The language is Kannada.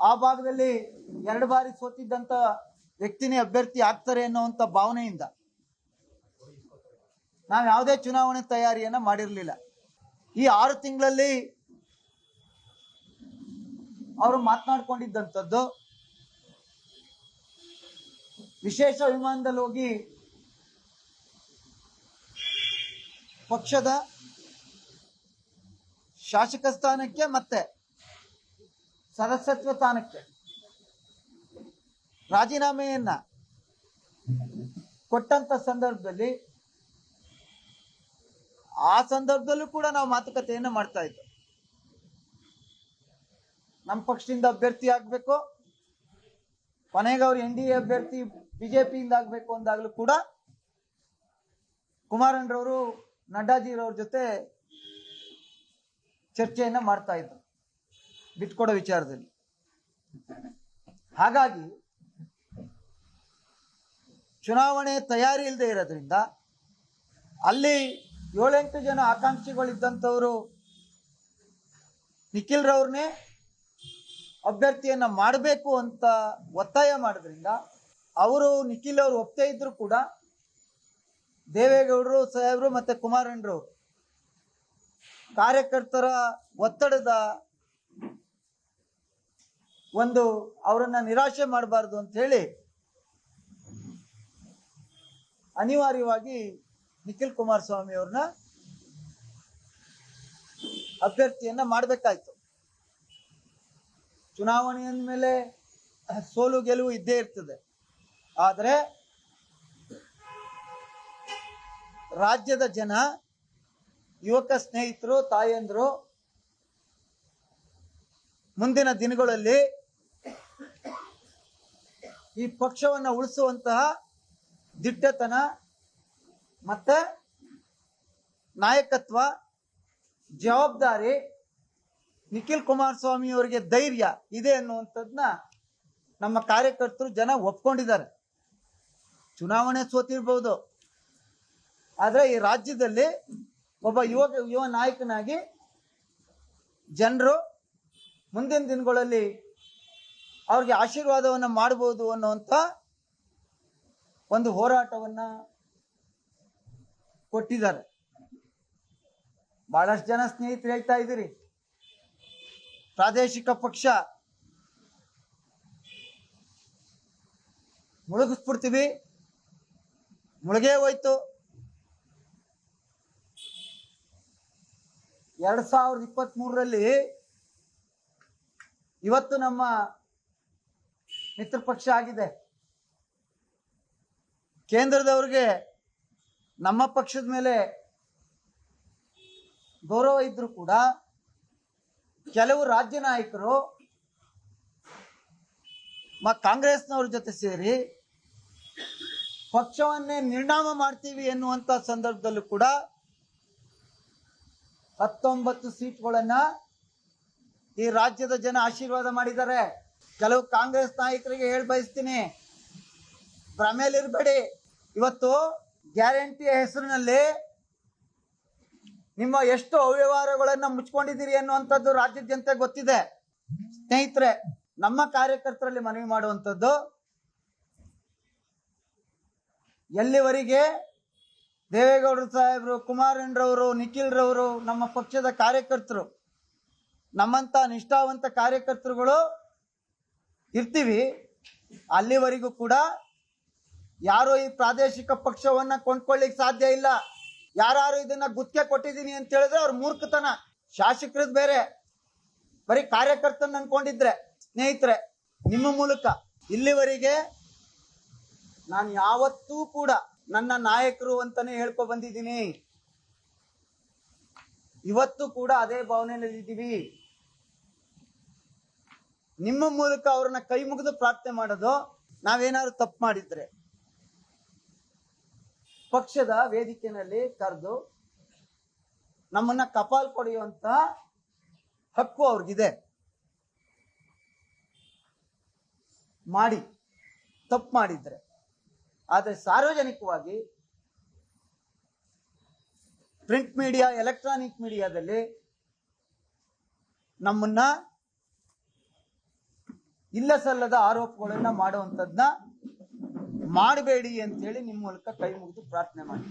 ಆ ಭಾಗದಲ್ಲಿ ಎರಡು ಬಾರಿ ಸೋತಿದ್ದಂತ ವ್ಯಕ್ತಿನೇ ಅಭ್ಯರ್ಥಿ ಆಗ್ತಾರೆ ಅನ್ನುವಂತ ಭಾವನೆಯಿಂದ ನಾವು ಯಾವುದೇ ಚುನಾವಣೆ ತಯಾರಿಯನ್ನ ಮಾಡಿರಲಿಲ್ಲ. ಈ ಆರು ತಿಂಗಳಲ್ಲಿ ಅವರು ಮಾತನಾಡ್ಕೊಂಡಿದ್ದಂಥದ್ದು ವಿಶೇಷ ವಿಮಾನದಲ್ಲಿ ಹೋಗಿ ಪಕ್ಷದ ಶಾಸಕ ಸ್ಥಾನಕ್ಕೆ ಮತ್ತೆ ಸದಸ್ಯತ್ವ ಸ್ಥಾನಕ್ಕೆ ರಾಜೀನಾಮೆಯನ್ನ ಕೊಟ್ಟಂತ ಸಂದರ್ಭದಲ್ಲಿ ಆ ಸಂದರ್ಭದಲ್ಲೂ ಕೂಡ ನಾವು ಮಾತುಕತೆಯನ್ನ ಮಾಡ್ತಾ ಇದ್ದೆ ನಮ್ಮ ಪಕ್ಷದಿಂದ ಅಭ್ಯರ್ಥಿ ಆಗ್ಬೇಕು, ಕೊನೆಗೆ ಅವ್ರು ಎನ್ ಡಿ ಎ ಅಭ್ಯರ್ಥಿ, ಬಿಜೆಪಿಯಿಂದ ಆಗ್ಬೇಕು ಅಂದಾಗಲೂ ಕೂಡ ಕುಮಾರಣ್ಣರವರು ನಡ್ಡಾಜಿರವ್ರ ಜೊತೆ ಚರ್ಚೆಯನ್ನ ಮಾಡ್ತಾ ಇದ್ರು. ಬಿಟ್ಕೊಡೋ ವಿಚಾರದಲ್ಲಿ. ಹಾಗಾಗಿ ಚುನಾವಣೆ ತಯಾರಿ ಇಲ್ಲದೆ ಇರೋದ್ರಿಂದ ಅಲ್ಲಿ ಏಳೆಂಟು ಜನ ಆಕಾಂಕ್ಷಿಗಳಿದ್ದಂಥವರು ನಿಖಿಲ್ ರವ್ರನ್ನೇ ಅಭ್ಯರ್ಥಿಯನ್ನ ಮಾಡಬೇಕು ಅಂತ ಒತ್ತಾಯ ಮಾಡೋದ್ರಿಂದ ಅವರು ನಿಖಿಲ್ ಅವರು ಒಪ್ತೇ ಇದ್ರು ಕೂಡ ದೇವೇಗೌಡರು ಸಾಹೇಬರು ಮತ್ತೆ ಕುಮಾರಣ್ಣರವರು ಕಾರ್ಯಕರ್ತರ ಒತ್ತಡದ ಒಂದು ಅವರನ್ನ ನಿರಾಶೆ ಮಾಡಬಾರ್ದು ಅಂತ ಹೇಳಿ ಅನಿವಾರ್ಯವಾಗಿ ನಿಖಿಲ್ ಕುಮಾರಸ್ವಾಮಿ ಅವ್ರನ್ನ ಅಭ್ಯರ್ಥಿಯನ್ನ ಮಾಡಬೇಕಾಯ್ತು. ಚುನಾವಣೆ ಮೇಲೆ ಸೋಲು ಗೆಲುವು ಇದ್ದೇ ಇರ್ತದೆ. ಆದರೆ ರಾಜ್ಯದ ಜನ, ಯುವಕ ಸ್ನೇಹಿತರು, ತಾಯಂದರು ಮುಂದಿನ ದಿನಗಳಲ್ಲಿ ಈ ಪಕ್ಷವನ್ನ ಉಳಿಸುವಂತಹ ದಿಟ್ಟತನ ಮತ್ತೆ ನಾಯಕತ್ವ, ಜವಾಬ್ದಾರಿ, ನಿಖಿಲ್ ಕುಮಾರಸ್ವಾಮಿ ಅವರಿಗೆ ಧೈರ್ಯ ಇದೆ ಅನ್ನುವಂಥದ್ದನ್ನ ನಮ್ಮ ಕಾರ್ಯಕರ್ತರು ಜನ ಒಪ್ಕೊಂಡಿದ್ದಾರೆ. ಚುನಾವಣೆ ಸೋತಿರ್ಬೋದು. ಆದರೆ ಈ ರಾಜ್ಯದಲ್ಲಿ ಒಬ್ಬ ಯುವ ಯುವ ನಾಯಕನಾಗಿ ಜನರು ಮುಂದಿನ ದಿನಗಳಲ್ಲಿ ಅವ್ರಿಗೆ ಆಶೀರ್ವಾದವನ್ನು ಮಾಡಬಹುದು ಅನ್ನುವಂಥ ಒಂದು ಹೋರಾಟವನ್ನ ಕೊಟ್ಟಿದ್ದಾರೆ. ಬಹಳಷ್ಟು ಜನ ಸ್ನೇಹಿತರು ಹೇಳ್ತಾ ಇದ್ದೀರಿ. ಪ್ರಾದೇಶಿಕ ಪಕ್ಷ ಮುಳುಗಿಸ್ಬಿಡ್ತೀವಿ. ಮುಳುಗೇ ಹೋಯ್ತು. ಎರಡ್ ಸಾವಿರದ ಇಪ್ಪತ್ತ್ ಮೂರರಲ್ಲಿ ಇವತ್ತು ನಮ್ಮ ಮಿತ್ರ ಪಕ್ಷ ಆಗಿದೆ. ಕೇಂದ್ರದವ್ರಿಗೆ ನಮ್ಮ ಪಕ್ಷದ ಮೇಲೆ ಗೌರವ ಇದ್ರು ಕೂಡ ಕೆಲವು ರಾಜ್ಯ ನಾಯಕರು ಕಾಂಗ್ರೆಸ್ನವ್ರ ಜೊತೆ ಸೇರಿ ಪಕ್ಷವನ್ನೇ ನಿರ್ಣಾಮ ಮಾಡ್ತೀವಿ ಎನ್ನುವಂತ ಸಂದರ್ಭದಲ್ಲೂ ಕೂಡ ಹತ್ತೊಂಬತ್ತು ಸೀಟ್ಗಳನ್ನ ಈ ರಾಜ್ಯದ ಜನ ಆಶೀರ್ವಾದ ಮಾಡಿದ್ದಾರೆ. ಕೆಲವು ಕಾಂಗ್ರೆಸ್ ನಾಯಕರಿಗೆ ಹೇಳಿ ಬಯಸ್ತೀನಿ. ಭ್ರಮೆಯಲ್ಲಿರ್ಬೇಡಿ ಇವತ್ತು ಗ್ಯಾರಂಟಿಯ ಹೆಸರಿನಲ್ಲಿ ನಿಮ್ಮ ಎಷ್ಟು ಅವ್ಯವಹಾರಗಳನ್ನ ಮುಚ್ಕೊಂಡಿದ್ದೀರಿ ಅನ್ನುವಂಥದ್ದು ರಾಜ್ಯದ ಜನತೆ ಗೊತ್ತಿದೆ. ಸ್ನೇಹಿತರೆ, ನಮ್ಮ ಕಾರ್ಯಕರ್ತರಲ್ಲಿ ಮನವಿ ಮಾಡುವಂಥದ್ದು, ಎಲ್ಲಿವರೆಗೆ ದೇವೇಗೌಡರು ಸಾಹೇಬರು ನಿಖಿಲ್ ರವರು ನಮ್ಮ ಪಕ್ಷದ ಕಾರ್ಯಕರ್ತರು ನಮ್ಮಂತ ನಿಷ್ಠಾವಂತ ಕಾರ್ಯಕರ್ತರುಗಳು ಇರ್ತೀವಿ. ಅಲ್ಲಿವರೆಗೂ ಕೂಡ ಯಾರು ಈ ಪ್ರಾದೇಶಿಕ ಪಕ್ಷವನ್ನ ಕೊಂಡ್ಕೊಳ್ಳಿಕ್ ಸಾಧ್ಯ ಇಲ್ಲ. ಯಾರು ಇದನ್ನ ಗುತ್ತಿಗೆ ಕೊಟ್ಟಿದ್ದೀನಿ ಅಂತ ಹೇಳಿದ್ರೆ ಅವ್ರ ಮೂರ್ಖತನ. ಶಾಸಕರದ್ ಬೇರೆ. ಬರೀ ಕಾರ್ಯಕರ್ತನ ಅನ್ಕೊಂಡಿದ್ರೆ, ಸ್ನೇಹಿತರೆ, ನಿಮ್ಮ ಮೂಲಕ. ಇಲ್ಲಿವರೆಗೆ ನಾನು ಯಾವತ್ತೂ ಕೂಡ ನನ್ನ ನಾಯಕರು ಅಂತಾನೆ ಹೇಳ್ಕೊ ಬಂದಿದ್ದೀನಿ. ಇವತ್ತು ಕೂಡ ಅದೇ ಭಾವನೆಯಲ್ಲಿ ಇದ್ದೀವಿ ನಿಮ್ಮ ಮೂಲಕ ಅವ್ರನ್ನ ಕೈ ಮುಗಿದು ಪ್ರಾರ್ಥನೆ ಮಾಡೋದು ನಾವೇನಾದ್ರು ತಪ್ಪು ಮಾಡಿದ್ರೆ? ಪಕ್ಷದ ವೇದಿಕೆಯಲ್ಲಿ ಕರೆದು ನಮ್ಮನ್ನ ಕಪಾಲ್ ಕೊಡೆಯುವಂತ ಹಕ್ಕು ಅವ್ರಿಗಿದೆ. ಮಾಡಿ, ತಪ್ಪು ಮಾಡಿದ್ರೆ. ಆದರೆ ಸಾರ್ವಜನಿಕವಾಗಿ ಪ್ರಿಂಟ್ ಮೀಡಿಯಾ, ಎಲೆಕ್ಟ್ರಾನಿಕ್ ಮೀಡಿಯಾದಲ್ಲಿ ನಮ್ಮನ್ನ ಇಲ್ಲ ಸಲ್ಲದ ಆರೋಪಗಳನ್ನ ಮಾಡುವಂಥದ್ನ ಮಾಡಬೇಡಿ ಅಂತೇಳಿ ನಿಮ್ಮ ಮೂಲಕ ಕೈ ಮುಗಿದು ಪ್ರಾರ್ಥನೆ ಮಾಡಿ.